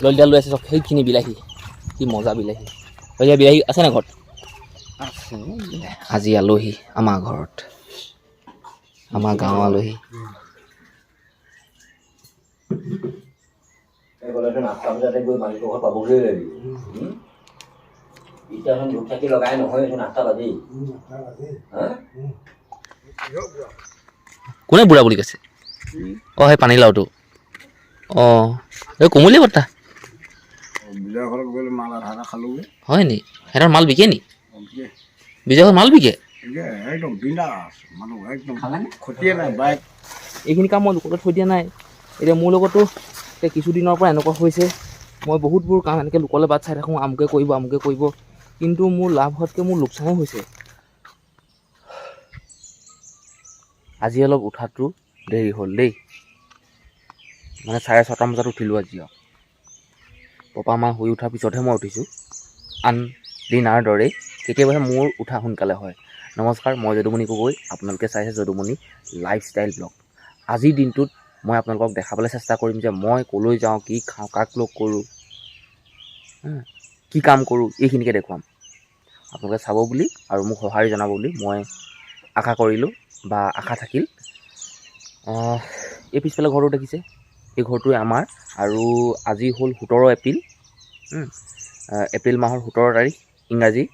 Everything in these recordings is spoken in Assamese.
ললিতা লৈ আছে চব সেইখিনি বিলাহী কি মজা বিলাহী। ললিতা বিলাহী আছে নাই ঘৰত? আজি আলহী আমাৰ ঘৰত। আমাৰ গাঁৱৰ আলহী। গ'লেতো নাস্তা বজাতে গৈ মালিকৰ ঘৰত পাবগৈ লাগিব। হুম? এতিয়াচোন ধূপ চাকি লগাই নহয় এইটো নাস্তা বাদেই কোনে বুঢ়া বুলি কৈছে? অঁ সেই পানীলাওটো অঁ এই কোমলীয়া বৰ্তা হয় নি? সিহঁতৰ মাল বিকে নি? গতিকে বিজয় ঘৰত মাল বিকে? এইখিনি কাম মই লোকলৈ থৈ দিয়া নাই। এতিয়া মোৰ লগতো এতিয়া কিছুদিনৰ পৰা এনেকুৱা হৈছে। মই বহুতবোৰ কাম এনেকৈ লোকলৈ বাট চাই থাকোঁ আমুকে কৰিব আমুকে কৰিব। কিন্তু মোৰ লাভ হোৱাতকৈ মোৰ লোকচানহে হৈছে। আজি অলপ উঠাটো দেৰি হ'ল দেই। মানে চাৰে ছটামান বজাত উঠিলোঁ আজি আৰু। পপা মা শুই উঠাৰ পিছতহে মই উঠিছোঁ। আন দিনাৰ দৰেই। কেতিয়াবাহে মোৰ উঠা সোনকালে হয়। নমস্কাৰ, মই যদুমণি গগৈ। আপোনালোকে চাইছে যদুমণি লাইফষ্টাইল ব্লগ। আজিৰ দিনটোত মই আপোনালোকক দেখাবলৈ চেষ্টা কৰিম যে মই ক'লৈ যাওঁ, কি খাওঁ, কাক লগ কৰোঁ কি কাম কৰোঁ, এইখিনিকে দেখুৱাম। আপোনালোকে চাব বুলি আৰু মোক সঁহাৰি জনাব বুলি মই আশা কৰিলোঁ বা আশা থাকিল। এই পিছফালে ঘৰটো দেখিছে? এই ঘৰটোৱে আমাৰ আৰু আজি হ'ল সোতৰ এপ্ৰিল। এপ্ৰিল মাহৰ সোতৰ তাৰিখ ইংৰাজী।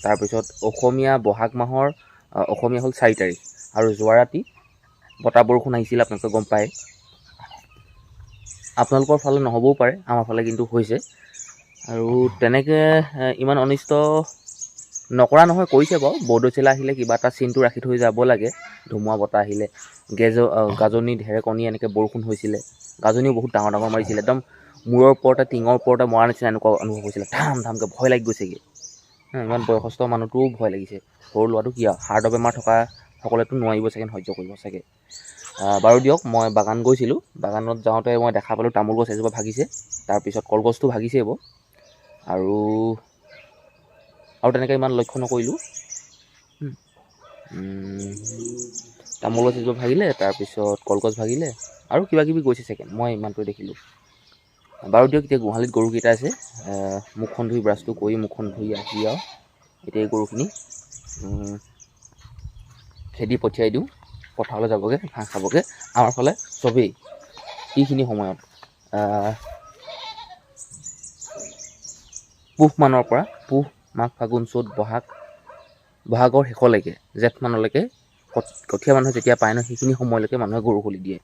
তাৰপিছত অসমীয়া বহাগ মাহৰ অসমীয়া হ'ল চাৰি তাৰিখ। আৰু যোৱা ৰাতি বতাহ বৰষুণ আহিছিল আপোনালোকে গম পায়। আপোনালোকৰ ফালে নহ'বও পাৰে আমাৰ ফালে কিন্তু হৈছে। আৰু তেনেকৈ ইমান অনিষ্ট নকৰা নহয় কৰিছে বাৰু। বৰদৈচিলা আহিলে কিবা এটা চিনটো ৰাখি থৈ যাব লাগে। ধুমুহা বতাহ আহিলে। গেজ গাজনি ঢেৰেকণি এনেকৈ বৰষুণ হৈছিলে। গাজনিও বহুত ডাঙৰ ডাঙৰ মাৰিছিলে। একদম মূৰৰ ওপৰতে টিঙৰ ওপৰতে মৰা নিচিনা এনেকুৱা অনুভৱ হৈছিলে। ধাম ধামকৈ ভয় লাগি গৈছেগৈ। ইমান বয়সস্থ মানুহটোও ভয় লাগিছে। সৰু ল'ৰাটো কি আৰু? হাৰ্টৰ বেমাৰ থকা সকলোৱেতো নোৱাৰিব চাগে সহ্য কৰিব চাগে। বাৰু দিয়ক মই বাগান গৈছিলোঁ। বাগানত যাওঁতে মই দেখা পালোঁ তামোল গছ এজোপা ভাগিছে। তাৰপিছত কলগছটো ভাগিছে আৰু আৰু তেনেকৈ ইমান লক্ষ্য নকৰিলোঁ। তামোল গছ এজোপা ভাগিলে তাৰপিছত কলগছ ভাগিলে আৰু কিবা কিবি গৈছে চাগে মই ইমানটোৱে দেখিলোঁ। বাৰু দিয়ক এতিয়া গোহালিত গৰুকেইটা আছে মুখখন ধুই ব্ৰাছটো কৰি মুখখন ধুই আহি আৰু এতিয়া এই গৰুখিনি খেদি পঠিয়াই দিওঁ পথাৰলৈ যাবগৈ ঘাঁহ খাবগৈ। আমাৰ ফালে চবেই এইখিনি সময়ত আহ, পুহ মানৰ পৰা পুহ মাঘ ফাগুন চ'ত বহাগ বহাগৰ শেষলৈকে জেঠ মানলৈকে কঠ- কঠীয়া মানুহে যেতিয়া পায় ন সেইখিনি সময়লৈকে মানুহে গৰু খুলি দিয়ে।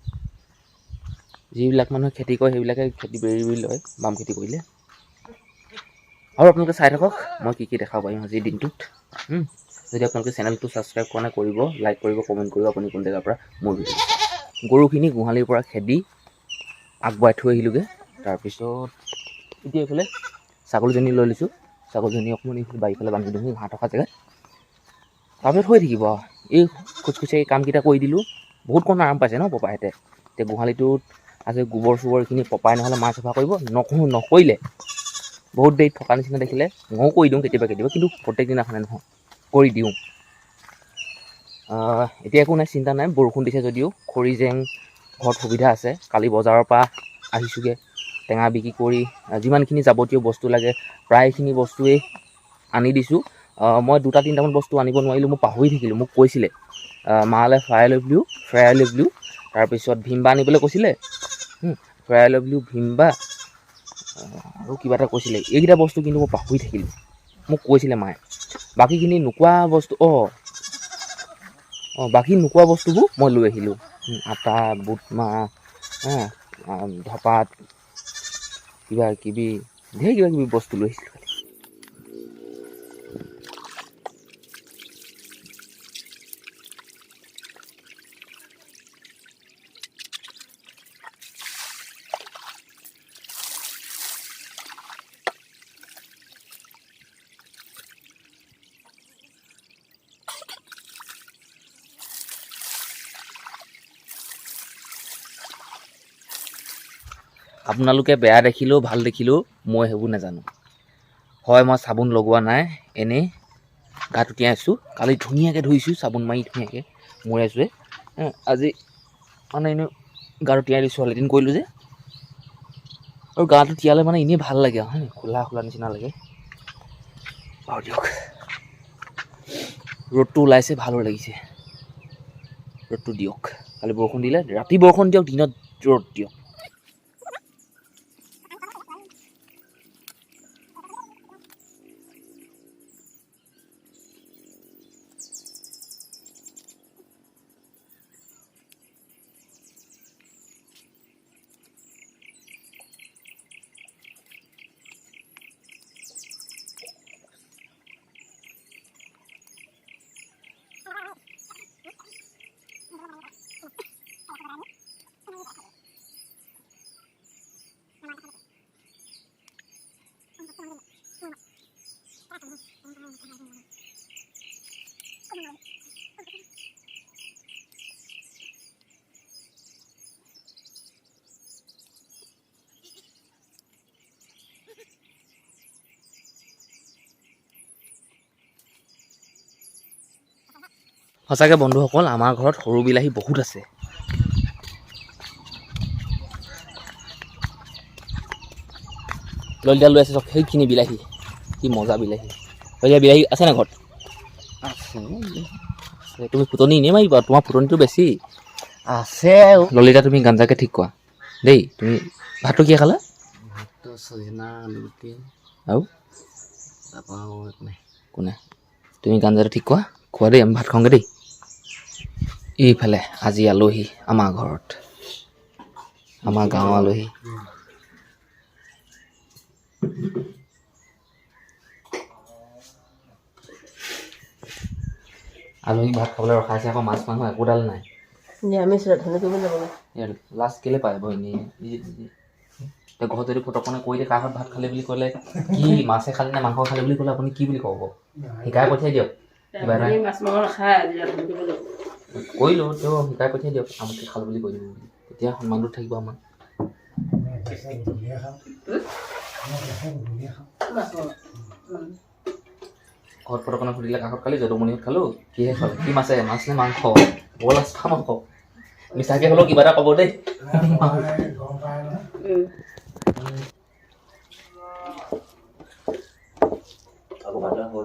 যিবিলাক মানুহে খেতি কৰে সেইবিলাকে খেতি বেৰি বেৰি লয় বাম খেতি কৰিলে। আৰু আপোনালোকে চাই থাকক মই কি কি দেখাব পাৰিম আজিৰ দিনটোত। যদি আপোনালোকে চেনেলটো ছাবস্ক্ৰাইব কৰা নাই কৰিব লাইক কৰিব কমেণ্ট কৰিব আপুনি কোন জেগাৰ পৰা মোৰ গৰুখিনি গোহালিৰ পৰা খেদি আগবঢ়াই থৈ আহিলোঁগৈ। তাৰপিছত এতিয়া এইফালে ছাগলীজনী লৈ লৈছোঁ। ছাগলীজনী অকণমান এইফালে বাৰীফালে বান্ধি দিওঁ ঘাঁহ থকা জেগাত। তাৰপিছত হৈ থাকিব এই খোজখোজীয়াই কামকেইটা কৰি দিলোঁ। বহুত কণ আৰাম পাইছে ন পপাহেঁতে এতিয়া গোহালিটোত আছে গোবৰ চোবৰ এইখিনি পপাই নহ'লে মাছ চাফা কৰিব নকৰোঁ নকৰিলে। বহুত দেৰি থকা নিচিনা দেখিলে ময়ো কৰি দিওঁ কেতিয়াবা কেতিয়াবা কিন্তু প্ৰত্যেক দিনাখনে নহয় কৰি দিওঁ। এতিয়া একো নাই চিন্তা নাই বৰষুণ দিছে যদিও খৰি জেং ঘৰত সুবিধা আছে কালি বজাৰৰ পৰা আহিছোঁগৈ। টেঙা বিক্ৰী কৰি যিমানখিনি যাৱতীয় বস্তু লাগে প্ৰায়খিনি বস্তুৱেই আনি দিছোঁ। মই দুটা তিনিটামান বস্তু আনিব নোৱাৰিলোঁ মই পাহৰি থাকিলোঁ মোক কৈছিলে। মালে ফ্ৰাই লৈ ব্লিউ ফ্ৰাই লৈ ব্লিউ তাৰপিছত ভীমবা আনিবলৈ কৈছিলে। ফ্ৰাই লৈ ব্লিউ ভীমবা। আৰু কিবা এটা কৈছিলে। এইকেইটা বস্তু কিন্তু মই পাহৰি থাকিলোঁ। মোক কৈছিলে মায়ে। বাকীখিনি নোকোৱা বস্তু অঁ অঁ বাকী নোকোৱা বস্তুবোৰ মই লৈ আহিলোঁ। আটা বুট মাহ হা আহ, ধপাত কিবা কিবি ঢেৰ কিবা কিবি বস্তু লৈ আপোনালোকে বেয়া দেখিলেও ভালো দেখিলেও মই সেইবোৰ নাজানো। হয়, মই চাবোন লগোৱা নাই। এনেই গাটো তিয়াই আছোঁ। কালি ধুনীয়াকৈ ধুইছোঁ, চাবোন মাৰি ধুনীয়াকৈ মূৰাইছোঁৱে আজি মানে এনেই গাটো তিয়াই দিছোঁ লেট্ৰিন কৰিলোঁ যে। আৰু গাটো তিয়ালে মানে এনেই ভালো লাগে আৰু খোলা খোলা নিচিনা লাগে। বাৰু দিয়ক। ৰ'দটো ওলাইছে, ভালো লাগিছে। ৰ'দটো দিয়ক। কালি বৰষুণ দিলে, ৰাতি বৰষুণ দিয়ক, দিনত ৰ'দ দিয়ক। সঁচাকৈ বন্ধুসকল আমাৰ ঘৰত সৰু বিলাহী বহুত আছে। ললিতা লৈ আছে চব সেইখিনি বিলাহী কি মজা বিলাহী। ললিতা বিলাহী আছে নাই ঘৰত? আছে। তুমি ফুটনি এনেই মাৰিবা তোমাৰ ফুটনিটো বেছি। আছে ললিতা তুমি গাঞ্জাকে ঠিক কোৱা। দেই তুমি ভাতটো কিয় খালা? আৰু? তাৰপৰা কোনে তুমি গাঞ্জাটো ঠিক কোৱা? খোৱা দেই আমি ভাত খাওঁগৈ দেই। এইফালে আজি আলহী আমাৰ ঘৰত। আমাৰ গাঁৱৰ আলহী। আলহীক ভাত খাবলৈ ৰখাইছে আকৌ মাছ মাংস একোডাল নাই। লাষ্ট কেলে বাৰু এনেই? ঘৰত যদি ফটকনে কৈ দিয়ে কাৰ ভাত খালে বুলি ক'লে কি মাছে খালে নে মাংস খালে বুলি ক'লে আপুনি কি বুলি ক'ব? শিকাই পঠিয়াই দিয়ক। কিবা এটা। মাংস যাব কৰিলোঁ তেওঁ শিকাই পঠিয়াই দিয়ক। আমুকে খালোঁ বুলি কৈ দিব বুলি তেতিয়া সন্মানটো থাকিব আমাৰ। মাংস ঘৰত ফটকনে সুধিলে কাষত খালি যদুমণিহঁত খালোঁ। কিহে খালোঁ? কি মাছে? মাছ নে মাংস? লাজ পাম আকৌ মিছাকৈ হ'লেও কিবা এটা ক'ব দেই। আকৌ ভাতৰ সৰু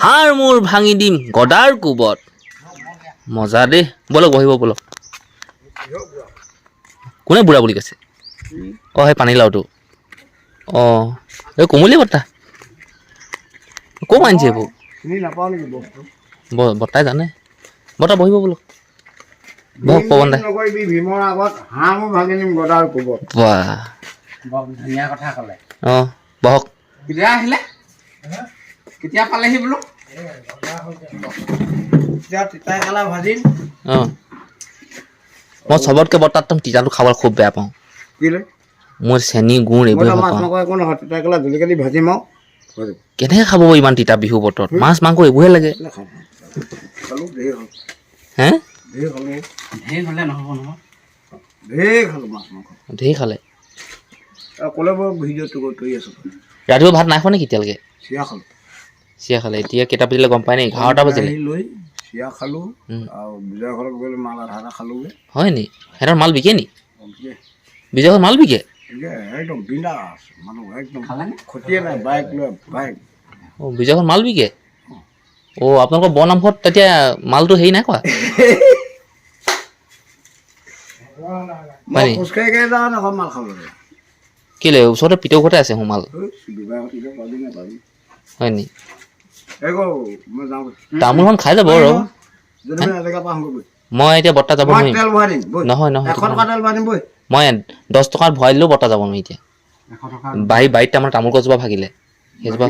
হাড় মূৰ ভাঙি দিম গদাৰ কোবত। মজা দেই। বলক বহিব বলক। কোনে বুঢ়া বুলি কৈছে? অঁ সেই পানীলাওটো অঁ এই কোমলীয়া বৰ্তা। ক'ৰ আনিছে এইবোৰ? বৰ্তাই জানে। বৰ্তা বহিব বলক। বহক পৱন দাই বাহ। ধুনীয়া কথা ক'লে। অঁ বহক। আহিলে? কেতিয়া পালেহি বোলো? এতিয়া তিতাই কালা ভাজিম। অঁ। মই চবতকৈ বৰ্তাত একদম তিতাটো খাবলৈ খুব বেয়া পাওঁ। কেলৈ মই চেনি গুড় মই এইবোৰে তো ভাল মাছ পাওঁ। নকৰা একো নহয় তিতাই কালা জলকীয়া দি ভাজিম আৰু হৈ যাব। কেনেকৈ খাব বাৰু ইমান তিতা বিহু বতৰত? মাছ মাংস এইবোৰহে লাগে। কেলে খাম? খালোঁ ঢেৰ হ'ল। হে? ঢেৰ খালোঁ ঢেৰ হ'লে নহ'ব নহয়। ঢেৰ খালোঁ মাছ মাংস। ধেৰ খালে। আৰু ক'লে বাৰু ভিডিঅ'টো কৰি আছোঁ। ৰাতিপুৱা ভাত নাই খোৱা নেকি এতিয়ালৈকে? চিৰা খালোঁ। চিয়া খালে এতিয়া কেইটা বাজিলে গম পাই নে? এঘাৰটা বাজিলে। চিৰা খালোঁ আৰু বিজয় ঘৰত গ'লে মাল আধা আধা খালোঁগৈ। হয় নি? সিহঁতৰ মাল বিকে নি? বিজয় মাল বিকে? একদম বিন্দাছ মানুহ একদম খতিয়ে নাই বাইক লৈ বাইক। অঁ বিজয় ঘৰত মাল বিকে? অঁ। আপোনালোকৰ বৰ নামঘৰত তেতিয়া মালটো হেৰি নাই কোৱা কেলে? ওচৰতে পিতৌ ঘৰতে আছে সোমাল হয় নি। তামোলখন খাই যাব আৰু। মই এতিয়া বৰ্তা যাব নহয় নহয় মই দহ টকাত ভৰাই দিলেও বৰ্তা যাব নোৱাৰি এতিয়া। বাৰী বাৰীত আমাৰ তামোল গছজোপা ভাগিলে। সেইজোপা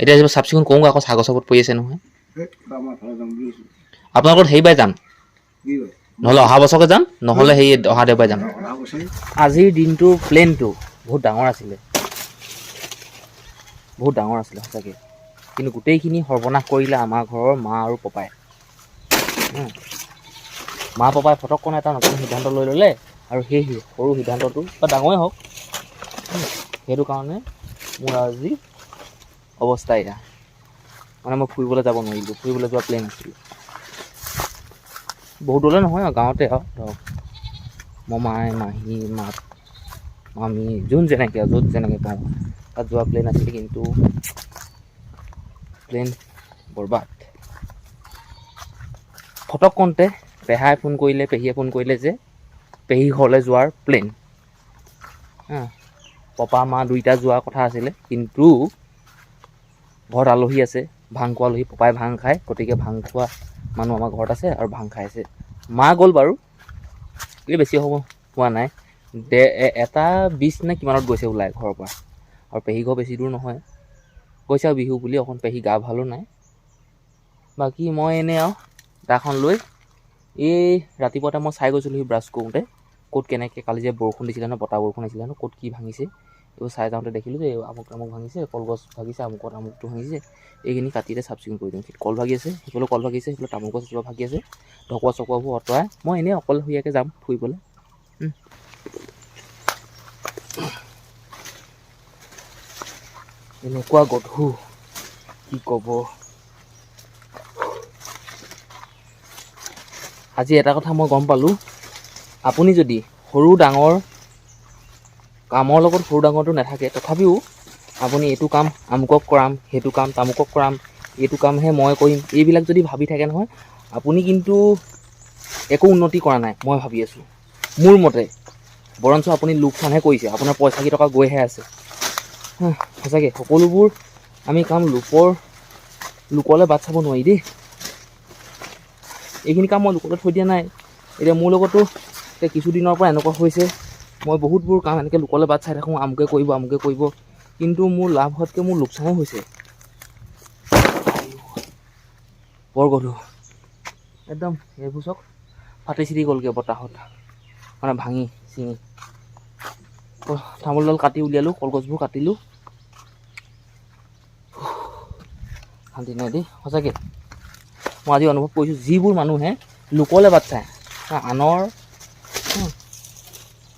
এতিয়া এইজোপা চাফ চিকুণ কৰোঁ আকৌ চাহ গছৰ পৰি আছে নহয়। যাম বুলি কৈছোঁ আপোনালোকৰ সেইবাৰ যাম? নহ'লে অহা বছৰকে যাম নহ'লে সেই অহা দেওবাৰে যাম। আজিৰ দিনটোৰ প্লেনটো বহুত ডাঙৰ আছিলে। বহুত ডাঙৰ আছিলে সঁচাকৈ। কিন্তু গোটেইখিনি সৰ্বনাশ কৰিলে আমাৰ ঘৰৰ মা আৰু পপাই। মা পপাই ফটককনে এটা নতুন সিদ্ধান্ত লৈ ল'লে আৰু সেই সৰু সিদ্ধান্তটো বা ডাঙৰেই হওক। সেইটো কাৰণে মোৰ আজি অৱস্থা এয়া। মানে মই ফুৰিবলৈ যাব নোৱাৰিলোঁ ফুৰিবলৈ যোৱা প্লেন আছিল। বহুত দূৰলৈ নহয় আৰু গাঁৱতে আৰু ধৰক। মমাই মাহী মাক মামী যোন যেনেকৈ য'ত যেনেকৈ পাওঁ। তাত যোৱা প্লেন আছিলে কিন্তু প্লেন বৰবাদ। ফটককণতে পেহাই ফোন কৰিলে পেহীয়ে ফোন কৰিলে যে পেহী ঘৰলৈ যোৱাৰ প্লেন পপা মা দুইটা যোৱা কথা আছিলে কিন্তু ঘৰত আলহী আছে ভাং খোৱা আলহী পপাই ভাং খায় গতিকে ভাং খোৱা মানুহ আমাৰ ঘৰত আছে আৰু ভাং খাই আছে। মা গ'ল বাৰু এই বেছি হ'ব হোৱা নাই। এ- এটা বিছ নে কিমানত গৈছে ওলাই ঘৰৰ পৰা। আৰু পেহী ঘৰ বেছি দূৰ নহয়। গৈছে বিহু বুলি অকণ পেহী গা ভালো নাই। বাকী মই এনেই আৰু দাখন লৈ এই ৰাতিপুৱাতে মই চাই গৈছিলোঁ সি ব্ৰাছ কৰোঁতে, ক'ত কেনেকৈ কালি যে বৰষুণ দিছিলে ন বতাহ বৰষুণ আহিছিলে ন ক'ত কি ভাঙিছে, এইবোৰ চাই যাওঁতে দেখিলোঁ যে আমুক তামুক ভাঙিছে, কলগছ ভাগিছে, আমুকত আমুকটো ভাঙিছে, এইখিনি কাটিতে চাফ চিকুণ কৰি দিওঁ। কল ভাগি আছে সেইফালে কল ভাগিছে সেইফালে তামোল গছ এজোপা ভাগি আছে, ঢকুৱা চকুৱাবোৰ আঁতৰাই, মই এনেই অকলশৰীয়াকৈ যাম ফুৰিবলৈ। এনেকুৱা গধুৰ কি ক'ব? আজি এটা কথা মই গম পালোঁ। আপুনি যদি সৰু ডাঙৰ কামৰ লগত সৰু ডাঙৰটো নাথাকে তথাপিও আপুনি এইটো কাম আমুকক কৰাম সেইটো কাম তামুকক কৰাম এইটো কামহে মই কৰিম এইবিলাক যদি ভাবি থাকে নহয় আপুনি কিন্তু একো উন্নতি কৰা নাই মই ভাবি আছোঁ। মোৰ মতে বৰঞ্চ আপুনি লোকচানহে কৰিছে আপোনাৰ পইচা কেইটকা গৈহে আছে। সঁচাকৈ সকলোবোৰ আমি কাম লোকৰ লোকলৈ বাট চাব নোৱাৰি দেই। এইখিনি কাম মই লোকলৈ থৈ দিয়া নাই। এতিয়া মোৰ লগতো এতিয়া কিছুদিনৰ পৰা এনেকুৱা হৈছে। মই বহুতবোৰ কাম এনেকৈ লোকলৈ বাট চাই থাকোঁ আমুকে কৰিব আমুকে কৰিব। কিন্তু মোৰ লাভ হোৱাতকৈ মোৰ লোকচানহে হৈছে। বৰ গধুৰ। একদম এইবোৰ চাওক ফাটি চিটি গ'লগৈ বতাহত। মানে ভাঙি চিঙি ক- তামোলডাল কাটি উলিয়ালোঁ কলগছবোৰ কাটিলোঁ। শান্তি নাই দেই সঁচাকৈ। মই আজি অনুভৱ কৰিছোঁ যিবোৰ মানুহে লোকলৈ বাট চায় আনৰ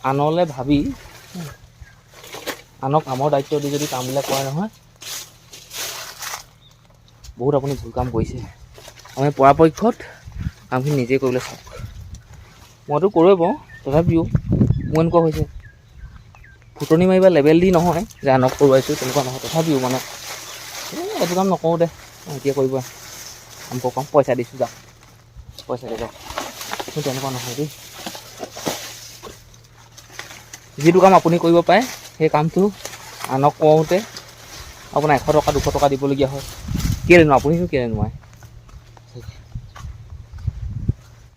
আনলৈ ভাবি আনক কামৰ দায়িত্ব দি যদি কামবিলাক কৰে নহয় বহুত আপুনি ভুল কাম কৰিছে। আমি পৰাপক্ষত কামখিনি নিজেই কৰিবলৈ চাওক। মইতো কৰোঁৱে বাৰু তথাপিও মোৰ এনেকুৱা হৈছে। ফুটনি মাৰিবা লেবেল দি নহয়, যে আনক কৰোৱাইছোঁ, তেনেকুৱা নহয়। তথাপিও মানে এই এইটো কাম নকৰোঁ দে এতিয়া কৰিব আমুকক কম পইচা দিছোঁ যাওক পইচা দি যাওক কিন্তু তেনেকুৱা নহয় দেই। যিটো কাম আপুনি কৰিব পাৰে, সেই কামটো আনক কওঁতে আপোনাৰ এশ টকা, দুশ টকা দিবলগীয়া হয়। কেলেনো আপুনিনো কেলে নোৱাৰে?